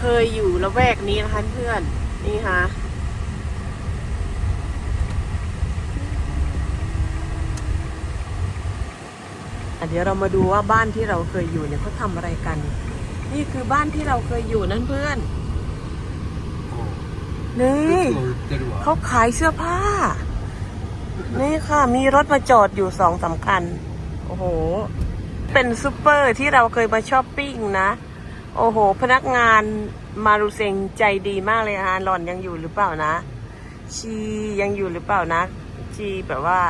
เคยอยู่ละแวกนี้นะคะเพื่อนนี่ค่ะเดี๋ยวเรามาดูว่าบ้านที่เราเคยอยู่เนี่ยเขาทำอะไรกัน นี่คือบ้านที่เราเคยอยู่นั่นเพื่อนนี่เขาขายเสื้อผ้า นี่ค่ะ มีรถมาจอดอยู่สองสาคัญ โอ้โห เป็นซูเปอร์ที่เราเคยมาช้อปปิ้งนะ โอ้โห พนักงานมารุเซงใจดีมากเลยฮะหล่อนยังอยู่หรือเปล่านะ ชียังอยู่หรือเปล่านะ ชีแบบว่า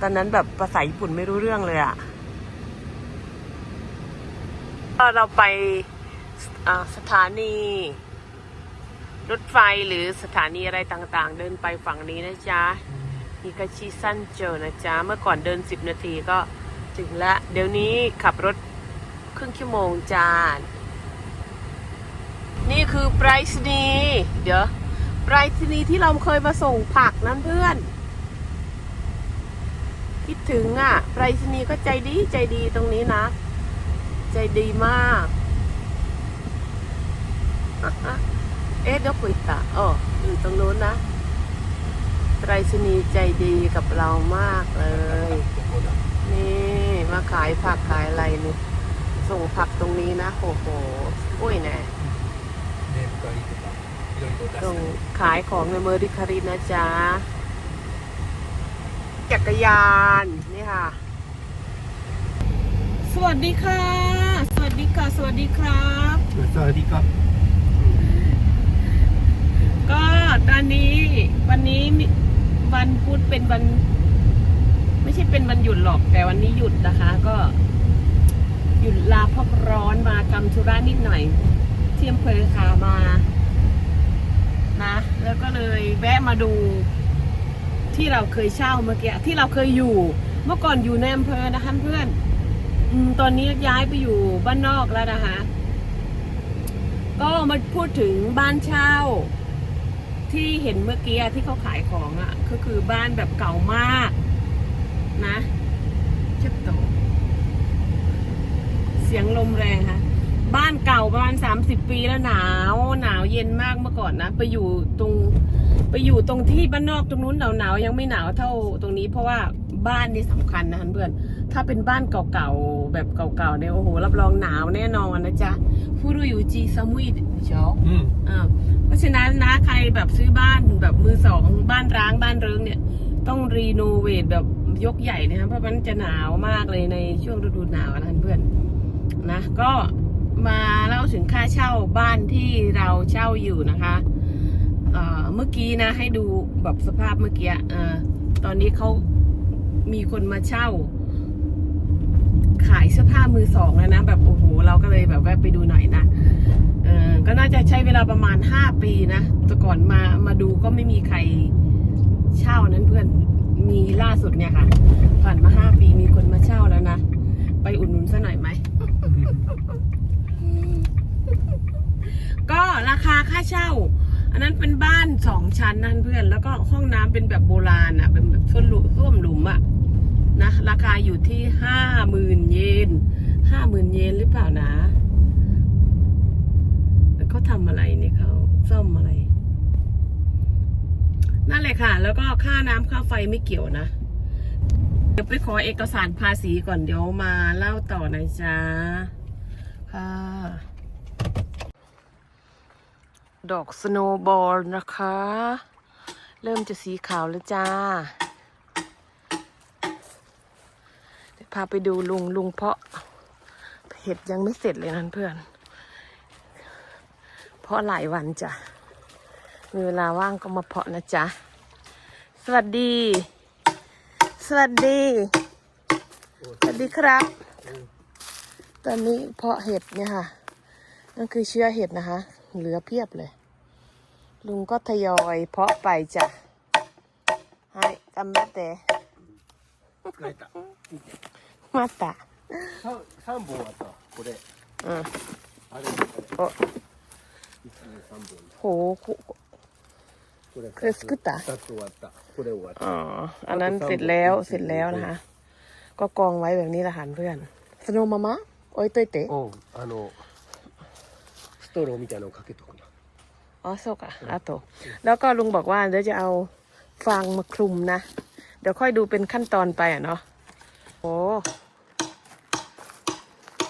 ตอนนั้นแบบภาษาญี่ปุ่นไม่รู้เรื่องเลยอะเราไปสถานี รถไฟหรือสถานีอะไรต่างๆ เดินไปฝั่งนี้นะจ๊ะฮิกาชิซันเจอนะจ๊ะ เมื่อก่อนเดิน 10 นาทีก็ถึงละ เดี๋ยวนี้ขับรถครึ่งชั่วโมงจ้าน ไปรษณียเดี๋ยวไปรษณียที่เราเคยมาส่งผักนั้นเพื่อน คิดถึงอะไปรษณียก็ใจดีใจดีตรงนี้นะ ใจดีมากเอ๊ะเดี๋ยวคุยตาอ๋ออยู่ตรงนู้นนะไปรษณียใจดีกับเรามากเลย นี่มาขายผักขายอะไรนี่ส่งผักตรงนี้นะโอ้โหอุ้ยแน่ ส่งขายของในเมอริคารินนะจ๊ะ จักรยาน นี่ค่ะ สวัสดีค่ะ สวัสดีค่ะ สวัสดีครับ สวัสดีครับ ก็ตอนนี้วันนี้วันพุธเป็นวัน ไม่ใช่เป็นวันหยุดหรอกแต่วันนี้หยุดนะคะ ก็หยุดลาพักร้อนมากำธุระนิดหน่อย ที่อำเภอขามานะ แล้วก็เลยแวะมาดูที่เราเคยเช่าเมื่อกี้ที่เราเคยอยู่ เมื่อก่อนอยู่ในอำเภอนะคะเพื่อนอืมตอนนี้ย้ายไปอยู่บ้านนอกแล้วนะคะ ก็มาพูดถึงบ้านเช่า ที่เห็นเมื่อกี้ที่เขาขายของอะ่ะก็คือบ้านแบบเก่ามากนะเชิดโตเสียงลมแรงค่ะ บ้านเก่าประมาณสามสิบปีแล้วหนาวหนาวเย็นมากเมื่อก่อนนะ ไปอยู่ตรงไปอยู่ตรงที่บ้านนอกตรงนู้นหนาวหนาวๆยังไม่หนาวเท่าตรงนี้เพราะว่าบ้านนี่สำคัญนะเพื่อน ถ้าเป็นบ้านเก่าๆแบบเก่าๆเนี่ยโอ้โหรับรองหนาวแน่นอนนะจ๊ะฟูรุยูจิซามุยเชียวうんอ่าเพราะฉะนั้นนะใครแบบซื้อบ้านแบบมือสองบ้านร้างบ้านเริงเนี่ย ต้องรีโนเวทแบบยกใหญ่นะครับเพราะมันจะหนาวมากเลยในช่วงฤดูหนาวนะเพื่อนนะก็ มาเล่าถึงค่าเช่าบ้านที่เราเช่าอยู่นะคะเเมื่อกี้นะให้ดูแบบสภาพเมื่อกี้อตอนนี้เขามีคนมาเช่า ขายเสื้อผ้ามือสองแล้วนะ แบบโอ้โหเราก็เลยแบบแวะไปดูหน่อยนะก็น่าจะใช้เวลาประมาณห้าปีนะแต่ก่อนมามาดูก็ไม่มีใครเช่านั้นเพื่อนมีล่าสุดเนี่ยค่ะผ่านมาห้าปีมีคนมาเช่าแล้วนะ ไปอุดหนุนซะหน่อยไหม ก็ ราคาค่าเช่า อันนั้นเป็นบ้านสองชั้นนั่นเพื่อน แล้วก็ห้องน้ำเป็นแบบโบราณอะ เป็นแบบส้วมหลุมส้วมหลุมอะนะราคาอยู่ที่ห้าหมื่นเยนห้าหมื่นเยนหรือเปล่านะแล้วเขาทำอะไรเนี่ยเขาซ่อมอะไร นั่นแหละค่ะ แล้วก็ค่าน้ำค่าไฟไม่เกี่ยวนะเดี๋ยวไปขอเอกสารภาษีก่อนเดี๋ยวมาเล่าต่อนะจ๊ะค่ะ ดอกสโนว์บอลนะคะ เริ่มจะสีขาวแล้วจ้าเดี๋ยวพาไปดูลุงลุงเพาะ เห็ดยังไม่เสร็จเลยนั่นเพื่อน เพาะหลายวันจ้ะ มีเวลาว่างก็มาเพาะนะจ๊ะ สวัสดี สวัสดี สวัสดีครับ ตอนนี้เพาะเห็ดเนี่ยค่ะนั่นคือเชื้อเห็ดนะคะ เหลือเพียบเลย ลุงก็ทยอยเพาะไปจ้ะ ให้กำบัดเตะ 使えた มาตะ 三三本あったわこれ อืม あれお一二三本โหคุ これこれ作った二つ終わったこれ終わった อ๋อ อันนั้นเสร็จแล้ว เสร็จแล้วนะคะ ก็กองไว้แบบนี้ละหันเพื่อน สโนมามะโอ้ยเตยเตะ うんあの一 トローみたいなのをかけとくな อ๋อโซกอะอาโตแล้วก็ลุงบอกว่าเดี๋ยวจะเอาฟางมาคลุมนะ เดี๋ยวค่อยดูเป็นขั้นตอนไปอ่ะเนาะโอ้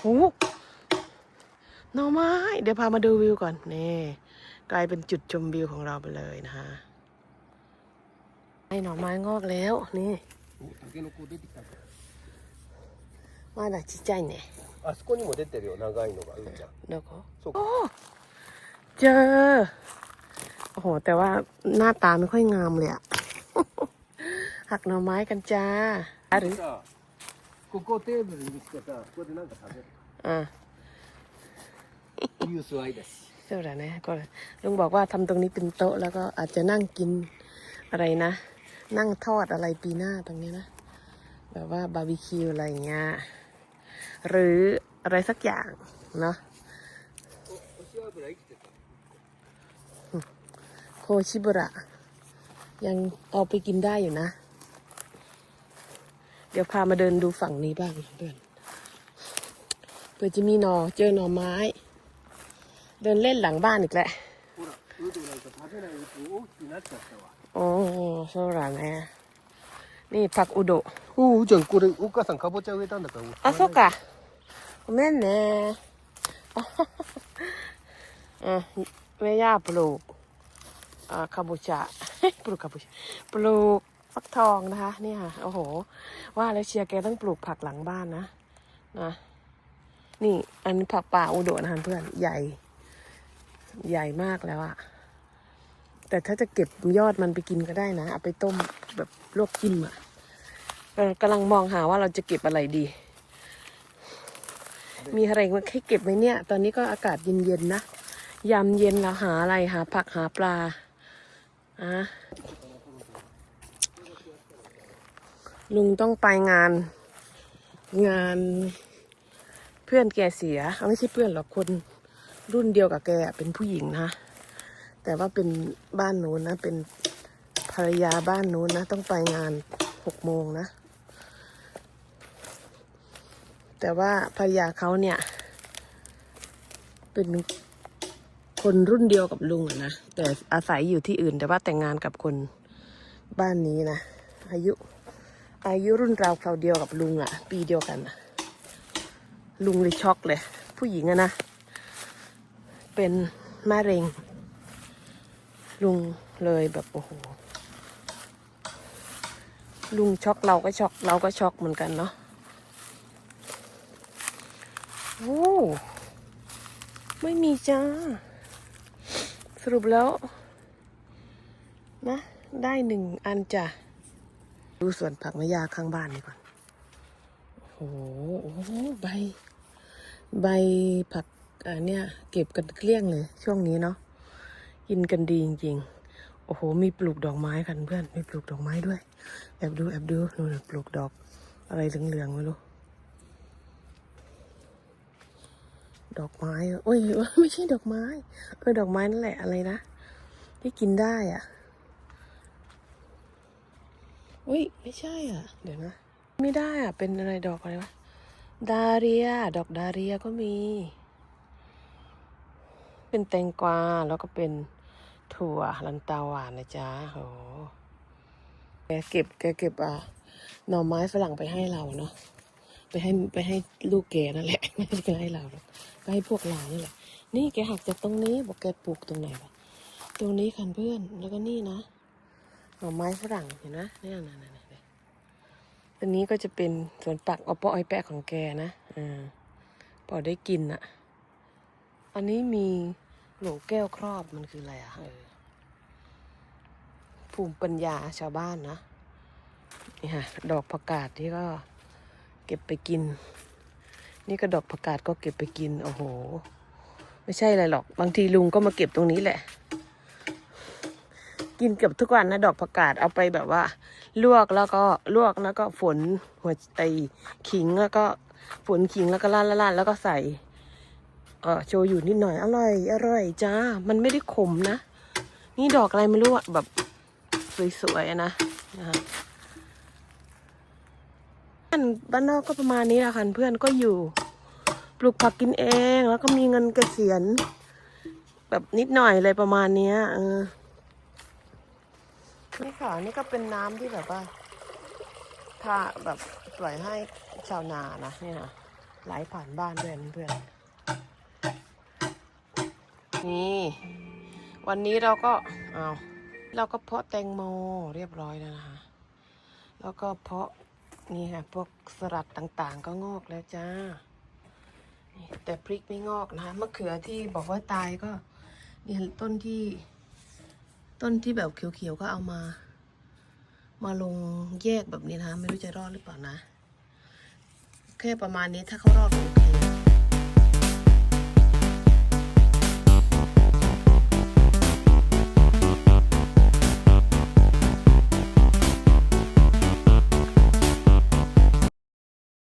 โหหน่อไม้ เดี๋ยวพามาดูวิวก่อน นี่ กลายเป็นจุดชมวิวของเราไปเลยนะฮะไอ้หน่อไม้งอกแล้ว นี่ おタケノコ出てきた มาดาちっちゃいね あそこにも出てるよ長いのがうんちゃん เดี๋ยวก็ そう โอ้เจอ โอ้โห แต่ว่าหน้าตาไม่ค่อยงามเลยอะ หักหน่อไม้กันจ้าหรือ さここテーブルにしてさここでなんか食べる อ่า ユースアイです เท่าไหร่นะก็ลุงบอกว่าทำตรงนี้เป็นโต๊ะ แล้วก็อาจจะนั่งกินอะไรนะ นั่งทอดอะไรปีหน้าตรงนี้นะ แบบว่าบาร์บีคิวอะไรอย่างเงี้ย หรืออะไรสักอย่างเนาะโคชิบุระ ยังเอาไปกินได้อยู่นะ เดี๋ยวพามาเดินดูฝั่งนี้บ้างเดินเพื่อจะมีหนอเจอหนอไม้ เดินเล่นหลังบ้านอีกแหละโอ้โซราแม่นี่ผักอุโดอู้จังกูเลยอุกสังขาโปเจ้าเวตันเด็กอูอะโซกะ ごめんね。อ่ะแม่ย่าปลูกอ่าคาบูชา ปลูกคาบูชา ปลูกฟักทองนะคะเนี่ยค่ะ โอ้โห ว่าแล้วเชียร์แกต้องปลูกผักหลังบ้านนะ นะ นี่ อันนี้ผักป่าอุโดะนะคะเพื่อน ใหญ่ ใหญ่มากแล้วอะแต่ถ้าจะเก็บยอดมันไปกินก็ได้นะ เอาไปต้มแบบลวกจิ้มอะเออกำลังมองหาว่าเราจะเก็บอะไรดี มีอะไรมาให้เก็บไหมเนี่ย ตอนนี้ก็อากาศเย็นๆนะ ยามเย็นเราหาอะไรหาผักหาปลาอะลุงต้องไปงาน งานเพื่อนแกเสียเอาไม่ใช่เพื่อนหรอกคนรุ่นเดียวกับแกเป็นผู้หญิงนะ แต่ว่าเป็นบ้านโน้นนะ เป็นภรรยาบ้านโน้นนะ ต้องไปงานหกโมงนะ แต่ว่าภรรยาเขาเนี่ย เป็นคนรุ่นเดียวกับลุงนะ แต่อาศัยอยู่ที่อื่น แต่ว่าแต่งงานกับคนบ้านนี้นะ อายุ อายุรุ่นราวคราวเดียวกับลุงอะปีเดียวกันอะลุงเลยช็อกเลย ผู้หญิงอะนะ เป็นมะเร็ง ลุงเลยแบบโอ้โหลุงช็อกเราก็ช็อกเราก็ช็อกเหมือนกันเนาะ โอ้ไม่มีจ้า สรุปแล้ว นะ ได้หนึ่งอันจ้ะ ดูสวนผักมะยาข้างบ้านนี่ก่อนโอ้โหใบ ใบผักอ่าเนี่ยเก็บกันเกลี้ยงเลย ช่วงนี้เนาะกินกันดีจริงๆ โอ้โห มีปลูกดอกไม้กันเพื่อน มีปลูกดอกไม้ด้วย แอบดูแอบดูนู่นปลูกดอกอะไรเหลืองๆไม่รู้ ดอกไม้อะโอ้ยไม่ใช่ดอกไม้เออดอกไม้นั่นแหละอะไรนะที่กินได้อะอุ้ยไม่ใช่อะ เดี๋ยวนะ ไม่ได้อะ เป็นอะไรดอกอะไรวะดาเรีย ดอกดาเรียก็มี เป็นแตงกวาแล้วก็เป็นถั่วลันตาหวานนะจ๊ะโหแกเก็บแกเก็บอะหน่อไม้ฝรั่งไปให้เราเนาะ ให้ไปให้ลูกแกนั่นแหละไม่ใช่ไปให้เราหรอกไปให้พวกเรานี่แหละ นี่แกหักจากตรงนี้บอกแกปลูกตรงไหนวะตรงนี้คันเพื่อนแล้วก็นี่นะหน่อไม้ฝรั่งเห็นไหมเนี่ยนั่นนั่นนั่ตรงนี้ก็จะเป็นสวนปักอปอไอแปะของแกนะอ่าพอได้กินอะอันนี้มีโหลแก้วครอบมันคืออะไรอะเออภูมิปัญญาชาวบ้านนะนี่ค่ะดอกผักกาดที่ก็ เก็บไปกิน นี่ก็ดอกผักกาดก็เก็บไปกิน โอ้โห ไม่ใช่อะไรหรอก บางทีลุงก็มาเก็บตรงนี้แหละ กินเกือบทุกวันนะดอกผักกาดเอาไปแบบว่า ลวกแล้วก็ลวกแล้วก็ฝนหัวไอขิงแล้วก็ฝนขิงแล้วก็ล่าล่าแล้วก็ใส่เออโชยุนิดหน่อยอร่อย อร่อยจ้า มันไม่ได้ขมนะ นี่ดอกอะไรไม่รู้อะแบบสวยๆนะนะคะานบ้านนอกก็ประมาณนี้แหละค่ะเพื่อนก็อยู่ ปลูกผักกินเองแล้วก็มีเงินเกษียณ แบบนิดหน่อยอะไรประมาณเนี้ยเออนี่ค่ะนี่ก็เป็นน้ำที่แบบว่าถ้าแบบปล่อยให้ชาวนานะนี่นะไหลผ่านบ้านด้วยเพื่อนนี่วันนี้เราก็เอาเราก็เพาะแตงโมเรียบร้อยแล้วนะคะ แล้วก็เพาะ นี่ค่ะพวกสลัดต่างๆ ก็งอกแล้วจ้า แต่พริกไม่งอกนะคะมะเขือที่บอกว่าตายก็เนี่ยต้นที่ ต้นที่แบบเขียวๆก็เอามา มาลงแยกแบบนี้นะคะไม่รู้จะรอดหรือเปล่านะ แค่ประมาณนี้ถ้าเขารอดก็โอเค